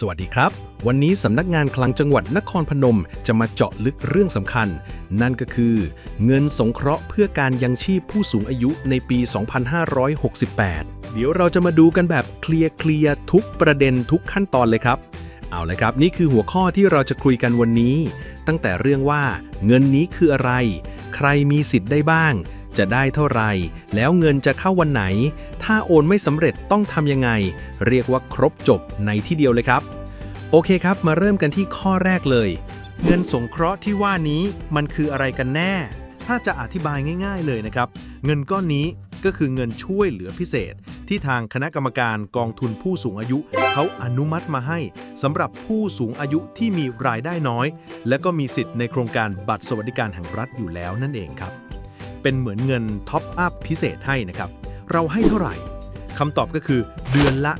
สวัสดีครับ วันนี้สำนักงานคลังจังหวัดนครพนมจะมาเจาะลึกเรื่องสำคัญ นั่นก็คือ เงินสงเคราะห์เพื่อการยังชีพผู้สูงอายุในปี 2568 เดี๋ยวเราจะมาดูกันแบบเคลียร์เคลียร์ทุกประเด็นทุกขั้นตอนเลยครับ เอาเลยครับ นี่คือหัวข้อที่เราจะคุยกันวันนี้ ตั้งแต่เรื่องว่า เงินนี้คืออะไร ใครมีสิทธิ์ได้บ้าง จะได้เท่าไหร่ แล้วเงินจะเข้าวันไหน ถ้าโอนไม่สำเร็จต้องทำยังไง เรียกว่าครบจบในที่เดียวเลยครับ โอเคครับ มาเริ่มกันที่ข้อแรกเลย เงินสงเคราะห์ที่ว่านี้มันคืออะไรกันแน่ ถ้าจะอธิบายง่าย ๆเลยนะครับ เงินก้อนนี้ก็คือเงินช่วยเหลือพิเศษ ที่ทางคณะกรรมการกองทุนผู้สูงอายุ เขาอนุมัติมาให้สำหรับผู้สูงอายุที่มีรายได้น้อย และก็มีสิทธิ์ในโครงการบัตรสวัสดิการแห่งรัฐอยู่แล้วนั่นเองครับ เป็นเหมือนเงินท็อปอัพพิเศษให้นะครับ เราให้เท่าไหร่คำตอบก็คือเดือนละ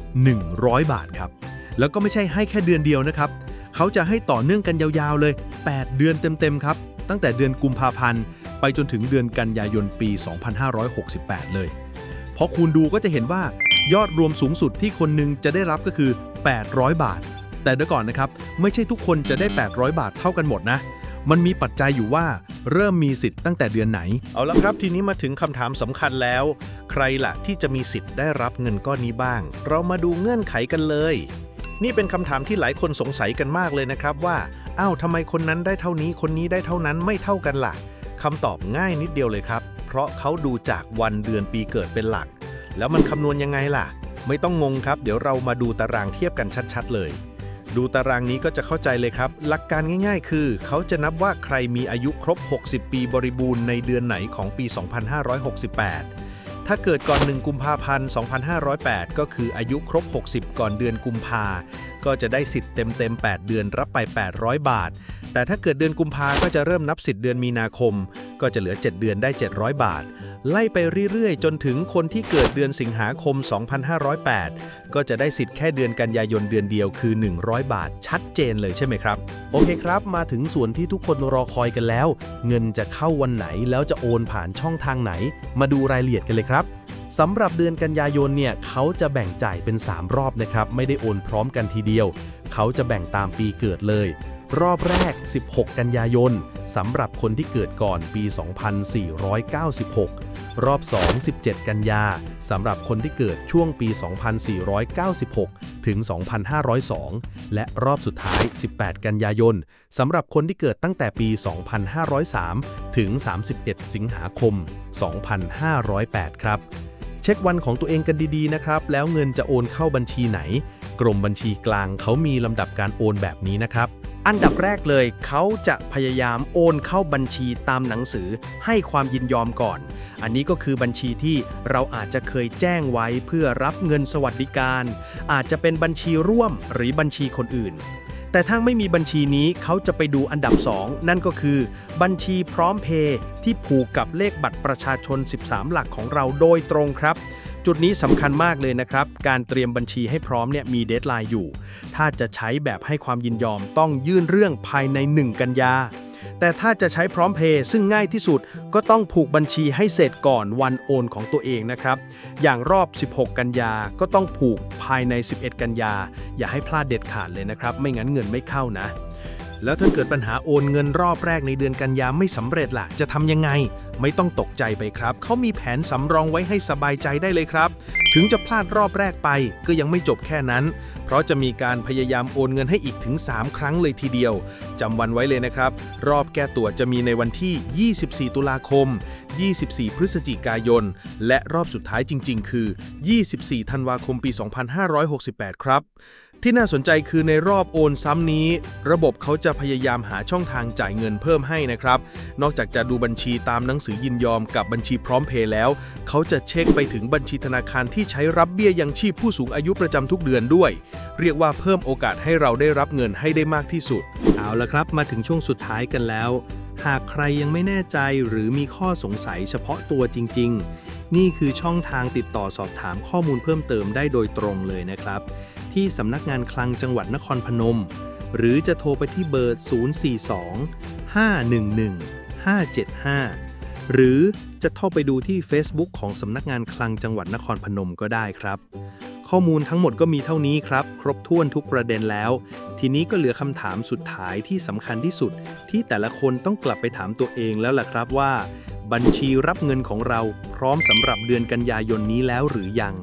100 บาทครับ แล้วก็ไม่ใช่ให้แค่เดือนเดียวนะครับ เขาจะให้ต่อเนื่องกันยาวๆเลย 8 เดือนเต็มๆครับ ตั้งแต่เดือนกุมภาพันธ์ ไปจนถึงเดือนกันยายนปี 2568 เลย พอคูณดูก็จะเห็นว่ายอดรวมสูงสุดที่คนหนึ่งจะได้รับก็คือ 800 บาท แต่เดี๋ยวก่อนนะครับ ไม่ใช่ทุกคนจะได้ 800 บาทเท่ากันหมดนะ มันมีปัจจัยอยู่ว่า เริ่มมีสิทธิ์ตั้งแต่เดือนไหน เอาละครับทีนี้มาถึงคำถามสำคัญแล้ว ใครล่ะที่จะมีสิทธิ์ได้รับเงินก้อนนี้บ้าง เรามาดูเงื่อนไขกันเลย นี่เป็นคำถามที่หลายคนสงสัยกันมากเลยนะครับว่าอ้าวทำไมคนนั้นได้เท่านี้คนนี้ได้เท่านั้นไม่เท่ากันล่ะคำตอบง่ายนิดเดียวเลยครับ เพราะเขาดูจากวันเดือนปีเกิดเป็นหลัก แล้วมันคำนวณยังไงล่ะ ไม่ต้องงงครับ เดี๋ยวเรามาดูตารางเทียบกันชัด ๆ เลย ดูตารางนี้ก็จะเข้าใจเลยครับ หลักการง่ายๆ คือ เขาจะนับว่าใครมีอายุครบ 60 ปีบริบูรณ์ในเดือนไหนของปี 2568 ถ้าเกิดก่อน 1 กุมภาพันธ์ 2508 ก็คืออายุครบ 60 ก่อนเดือนกุมภา ก็จะได้สิทธิ์เต็มๆ 8 เดือนรับไป 800 บาท แต่ถ้าเกิดเดือนกุมภาก็จะเริ่มนับสิทธิ์เดือนมีนาคม ก็จะเหลือ 7 เดือนได้ 700 บาท ไล่ไปเรื่อยๆ จนถึงคนที่เกิดเดือนสิงหาคม 2508 ก็จะได้สิทธิ์แค่เดือนกันยายนเดือนเดียวคือ 100 บาท ชัดเจนเลยใช่ไหมครับ โอเคครับ มาถึงส่วนที่ทุกคนรอคอยกันแล้ว เงินจะเข้าวันไหนแล้วจะโอนผ่านช่องทางไหน มาดูรายละเอียดกันเลยครับสำหรับเดือนกันยายนเนี่ยเขาจะแบ่งจ่ายเป็น 3 รอบนะครับ ไม่ได้โอนพร้อมกันทีเดียว เขาจะแบ่งตามปีเกิดเลย รอบแรก 16 กันยายน สำหรับคนที่เกิดก่อนปี 2496 รอบ 2 17 กันยา สำหรับคนที่เกิดช่วงปี 2496 ถึง 2502 และรอบสุดท้าย 18 กันยายน สำหรับคนที่เกิดตั้งแต่ปี 2503 ถึง 31 สิงหาคม 2508 ครับ เช็ควันของตัวเองกันดีๆ นะครับ แล้วเงินจะโอนเข้าบัญชีไหน กรมบัญชีกลางเขามีลำดับการโอนแบบนี้นะครับ อันดับแรกเลยเขาจะพยายามโอนเข้าบัญชีตามหนังสือให้ความยินยอมก่อน อันนี้ก็คือบัญชีที่เราอาจจะเคยแจ้งไว้เพื่อรับเงินสวัสดิการ อาจจะเป็นบัญชีร่วมหรือบัญชีคนอื่น แต่ถ้าไม่มีบัญชีนี้เขาจะไปดูอันดับ 2 นั่นก็คือ บัญชีพร้อมเพย์ที่ผูกกับเลขบัตรประชาชน 13 หลักของเราโดยตรงครับ จุดนี้สำคัญมากเลยนะครับ การเตรียมบัญชีให้พร้อมเนี่ยมีเดทไลน์อยู่ ถ้าจะใช้แบบให้ความยินยอมต้องยื่นเรื่องภายใน 1 กันยา แต่ถ้าจะใช้พร้อมเพย์ซึ่งง่ายที่สุดก็ต้องผูกบัญชีให้เสร็จก่อนวันโอนของตัวเองนะครับ อย่างรอบ 16 กันยาก็ต้องผูกภายใน 11 กันยา อย่าให้พลาดเด็ดขาดเลยนะครับ ไม่งั้นเงินไม่เข้านะ แล้วถ้าเกิดปัญหาโอนเงินรอบแรกในเดือนกันยาไม่สำเร็จล่ะ จะทำยังไง ไม่ต้องตกใจไปครับ เขามีแผนสำรองไว้ให้สบายใจได้เลยครับ ถึงจะพลาดรอบแรกไป ก็ยังไม่จบแค่นั้น เพราะจะมีการพยายามโอนเงินให้อีกถึง 3 ครั้งเลยทีเดียวจำวันไว้เลยนะครับ รอบแก้ตัวจะมีในวันที่ 24 ตุลาคม24 พฤศจิกายน และรอบสุดท้ายจริง ๆ คือ 24 ธันวาคมปี 2568 ครับ ที่น่าสนใจคือในรอบโอนซ้ำนี้ ระบบเขาจะพยายามหาช่องทางจ่ายเงินเพิ่มให้นะครับ นอกจากจะดูบัญชีตามหนังสือยินยอมกับบัญชีพร้อมเพย์แล้ว เขาจะเช็คไปถึงบัญชีธนาคารที่ใช้รับเบี้ยยังชีพผู้สูงอายุประจำทุกเดือนด้วย เรียกว่าเพิ่มโอกาสให้เราได้รับเงินให้ได้มากที่สุด เอาละครับ มาถึงช่วงสุดท้ายกันแล้ว หากใครยังไม่แน่ใจหรือมีข้อสงสัยเฉพาะตัวจริง ๆ นี่คือช่องทางติดต่อสอบถามข้อมูลเพิ่มเติมได้โดยตรงเลยนะครับ ที่สำนักงานคลังจังหวัดนครพนม หรือจะโทรไปที่เบอร์ 042 511 575 หรือจะเข้าไปดูที่ Facebook ของสำนักงานคลังจังหวัดนครพนมก็ได้ครับ ข้อมูลทั้งหมดก็มีเท่านี้ครับ ครบถ้วนทุกประเด็นแล้ว ทีนี้ก็เหลือคำถามสุดท้ายที่สำคัญที่สุด ที่แต่ละคนต้องกลับไปถามตัวเองแล้วล่ะครับว่า บัญชีรับเงินของเราพร้อมสำหรับเดือนกันยายนนี้แล้วหรือยัง